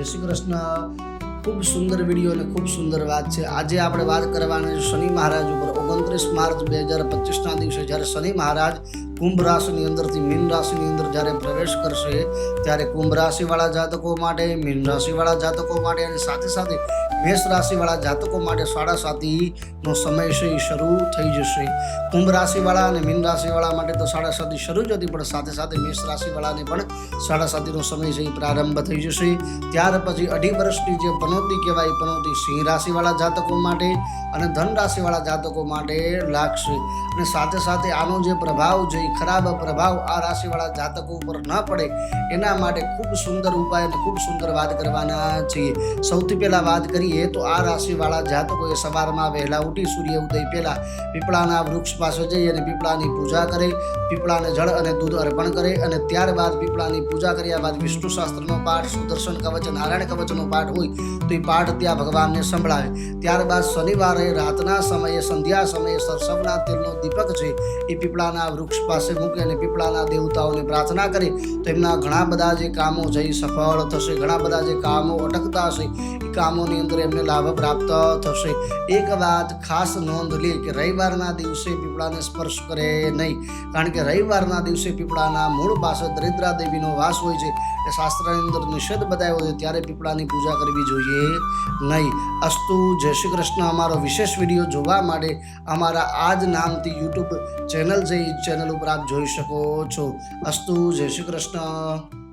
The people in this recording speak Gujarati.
જય શ્રી કૃષ્ણ. ખૂબ સુંદર વીડિયો અને ખૂબ સુંદર વાત છે. આજે આપણે વાત કરવાની શનિ મહારાજ ઉપર. ઓગણત્રીસ માર્ચ બે હજાર પચીસના દિવસે જ્યારે શનિ મહારાજ કુંભ રાશિની અંદરથી મીન રાશિની અંદર જ્યારે પ્રવેશ કરશે, ત્યારે કુંભ રાશિવાળા જાતકો માટે, મીન રાશિવાળા જાતકો માટે અને સાથે સાથે મેષ રાશિવાળા જાતકો માટે સાડા સાતીનો સમય છે એ શરૂ થઈ જશે. કુંભ રાશિવાળા અને મીન રાશિવાળા માટે તો સાડા સાતી શરૂ જ હતી, પણ સાથે સાથે મેષ રાશિવાળાને પણ સાડા સાતીનો સમય છે એ પ્રારંભ થઈ જશે. ત્યાર પછી અઢી વર્ષની જે પનોતી કહેવાય પનોતી સિંહ રાશિવાળા જાતકો માટે અને ધન રાશિવાળા જાતકો માટે લાગશે. અને સાથે સાથે આનો જે પ્રભાવ એ ખરાબ પ્રભાવ આ રાશિવાળા જાતકો ઉપર ન પડે. એના માટે ખૂબ સુંદર ઉપાય અને ખૂબ સુંદર વાત કરવાના છીએ. સૌથી પહેલાં વાત કરીએ તો આ રાશિવાળા જાતકોએ સવારમાં વહેલા ઉઠી સૂર્ય ઉદય પહેલાં પીપળાના વૃક્ષ પાસે જઈ અને પીપળાની પૂજા કરે, પીપળાને જળ અને દૂધ અર્પણ કરે અને ત્યારબાદ પીપળાની પૂજા કર્યા બાદ વિષ્ણુ શાસ્ત્રનો પાઠ, સુદર્શન કવચ નારાયણ કવચનો પાઠ હોય તો એ પાઠ ત્યાં ભગવાનને સંભળાવે. ત્યારબાદ શનિવારે રાતના સમયે, સંધ્યા સમયે સરસવના તેલનો દીપક છે એ પીપળાના વૃક્ષ પાસે મૂકે અને પીપળાના દેવતાઓને પ્રાર્થના કરે, તો એમના ઘણા બધા જે કામો જઈ સફળ થશે. ઘણા બધા જે કામો અટકતા હશે, એ કામોની અંદર એમને લાભ પ્રાપ્ત થશે. એક વાત ખાસ નોંધ લે કે રવિવારના દિવસે પીપળાને સ્પર્શ કરે નહીં, કારણ કે રવિવારના દિવસે પીપળાના મૂળ પાસે દરિદ્રા દેવીનો વાસ હોય છે એ શાસ્ત્રની અંદર નિષેધ બતાવ્યો છે, ત્યારે પીપળાની પૂજા કરવી જોઈએ નહીં. અસ્તુ જય શ્રી કૃષ્ણ. અમારો વિશેષ વીડિયો જોવા માટે અમારા આ જ નામથી યુટ્યુબ ચેનલ છે ચેનલ ઉપર આપ જોઈ શકો છો. અસ્તુ જય શ્રી કૃષ્ણ.